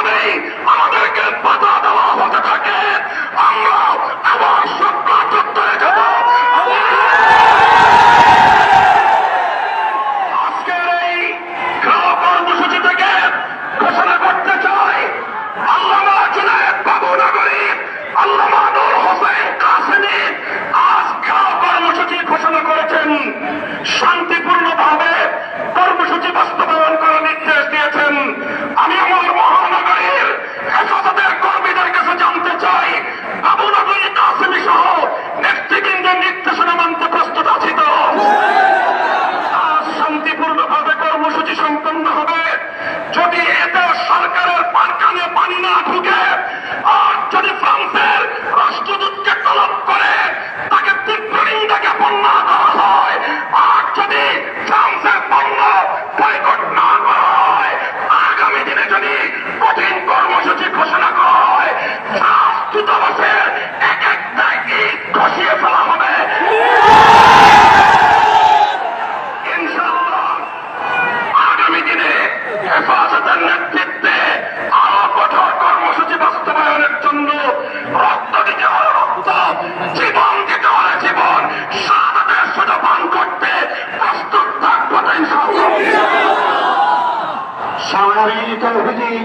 ভাবেই আমাদেরকে বাধা দেওয়া হতে থাকে। আমরা আবার সত্য চত্বরে যাব আজকের এই খেলা কর্মসূচি ঘোষণা করতে চাই শান্তি খসিয়ে ফেলা হবে। ইনশাআল্লাহ, আগামী দিনে হেফাজতের নেতৃত্বে আরও কঠোর কর্মসূচি বাস্তবায়নের জন্য রক্ত দিতে হলে রক্ত। জীবন দিতে হলে জীবন। সাদাদের সুযোগ পান করতে প্রস্তুত থাকব ইনশাআল্লাহ। অভিযান